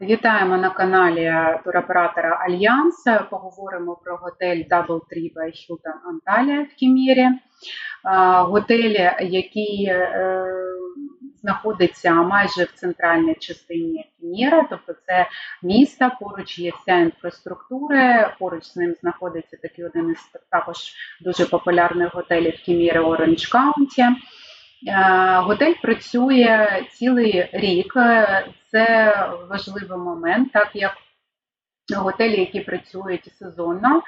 Вітаємо на каналі туроператора Альянс. Поговоримо про готель Double Tree by Hilton Antalya в Кімєрі. Готель, який е, знаходиться майже в центральній частині Кімєра, тобто це місто, поруч є вся інфраструктура, поруч з ним знаходиться такий один із також дуже популярних готелів Кімєри Orange County. Е, готель працює цілий рік. Це важливий момент, так як готелі, які працюють сезонно, е,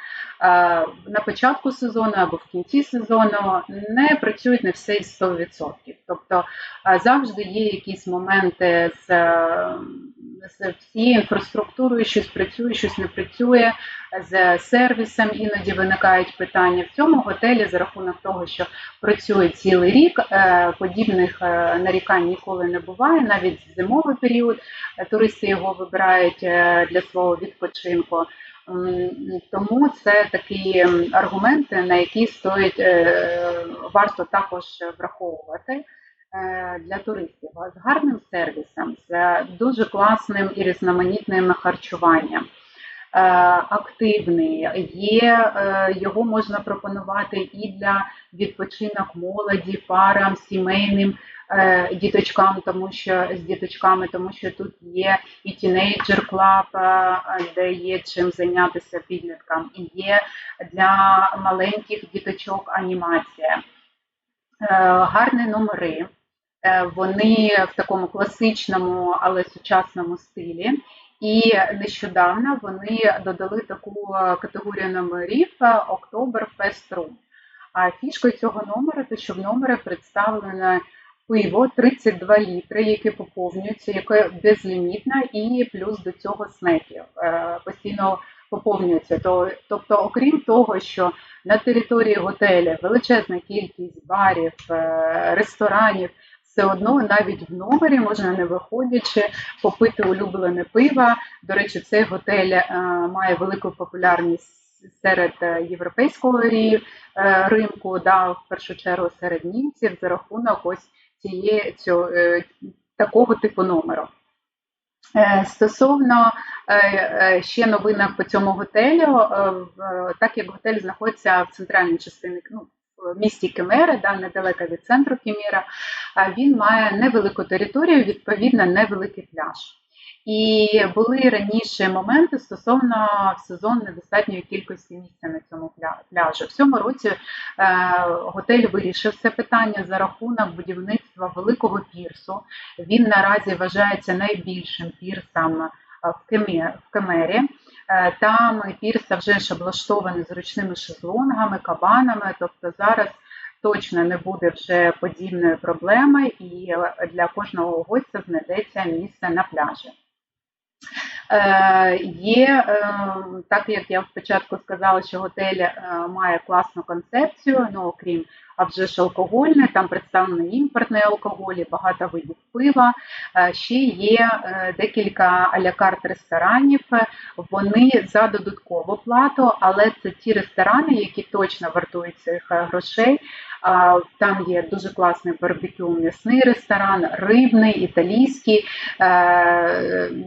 на початку сезону або в кінці сезону, не працюють на все 100%. Тобто е, завжди є якісь моменти з з всією інфраструктурою, щось працює, щось не працює, з сервісом іноді виникають питання. В цьому готелі за рахунок того, що працює цілий рік, е, подібних е, нарікань ніколи не буває. Навіть зимовий період е, туристи його вибирають для свого відпочинку. Тому це такі аргументи, на які стоїть варто також враховувати. Для туристів з гарним сервісом, з дуже класним і різноманітним харчуванням. Е, активний, є, е, його можна пропонувати і для відпочинок молоді, парам, сімейним е, діточкам, тому що з діточками, тому що тут є і тінейджер клаб, де є чим зайнятися підліткам, і є для маленьких діточок анімація, гарні номери. Вони в такому класичному, але сучасному стилі. І нещодавно вони додали таку е, категорію номерів Oktoberfest Room. А фішкою цього номера, те, що в номері представлено пиво 32 літри, яке поповнюється, яке безлімітне, і плюс до цього снеків е, постійно поповнюється. Тобто, окрім того, що на території готелю величезна кількість барів, е, ресторанів все одно навіть в номері можна не виходячи попити улюблене пиво. До речі, цей готель е, має велику популярність серед е, європейського е, ринку, да, в першу чергу серед німців за рахунок ось цієї цього, такого типу номеру. Стосовно ще новинок по цьому готелю, так як готель знаходиться в центральній частині, ну, місті Кемера, да, недалеко від центру Кемера, він має невелику територію, відповідно, невеликий пляж. І були раніше моменти стосовно в сезон недостатньої кількості місця на цьому пляжу. В цьому році е, готель вирішив це питання за рахунок будівництва великого пірсу. Він наразі вважається найбільшим пірсом е, в Кемері. Е, там пірса вже ж облаштований зручними шезлонгами, кабанами. Тобто зараз точно не буде вже подібної проблеми, і для кожного гостя знайдеться місце на пляжі. Е, є, е, так як я спочатку сказала, що готель е, має класну концепцію, ну окрім а вже ж алкогольне, там представлені імпортний алкоголь, багато видів пива. Ще є декілька алякарт ресторанів. Вони за додаткову плату, але це ті ресторани, які точно вартують цих грошей. Там є дуже класний барбекю, м'ясний ресторан, рибний, італійський,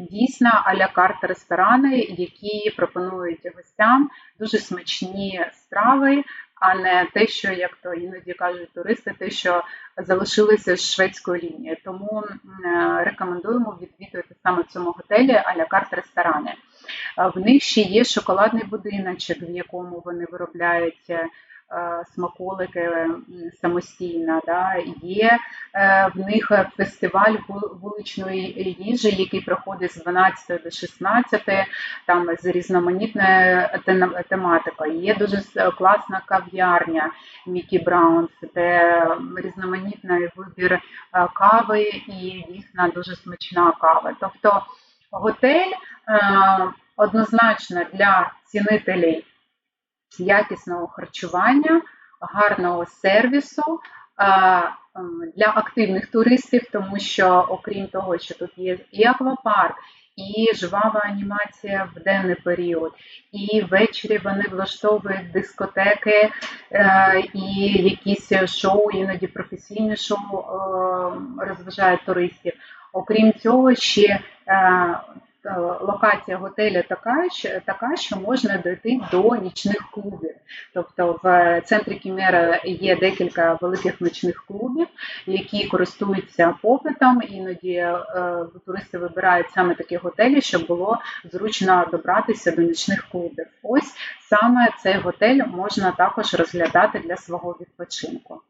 дійсно аля карт ресторани, які пропонують гостям дуже смачні страви, а не те, що, як то іноді кажуть туристи, те, що залишилися з шведської лінії. Тому рекомендуємо відвідувати саме в цьому готелі аля карт ресторани. В них ще є шоколадний будиночок, в якому вони виробляють Е, смаколики самостійно. Да. Є е, в них фестиваль вуличної їжі, який проходить з 12 до 16, там з різноманітною тематикою. Є дуже класна кав'ярня Мікі Браунс, де різноманітний вибір е, кави і дійсно дуже смачна кава. Тобто готель однозначно для цінителей якісного харчування, гарного сервісу для активних туристів, тому що, окрім того, що тут є і аквапарк, і жвава анімація в денний період, і ввечері вони влаштовують дискотеки е, і якісь шоу, іноді професійні шоу е, розважають туристів. Окрім цього, ще е, е, локація готелю така, що, така, що можна дойти до нічних клубів. Тобто в центрі Кімера є декілька великих нічних клубів, які користуються попитом. Іноді е, туристи вибирають саме такі готелі, щоб було зручно добратися до нічних клубів. Ось саме цей готель можна також розглядати для свого відпочинку.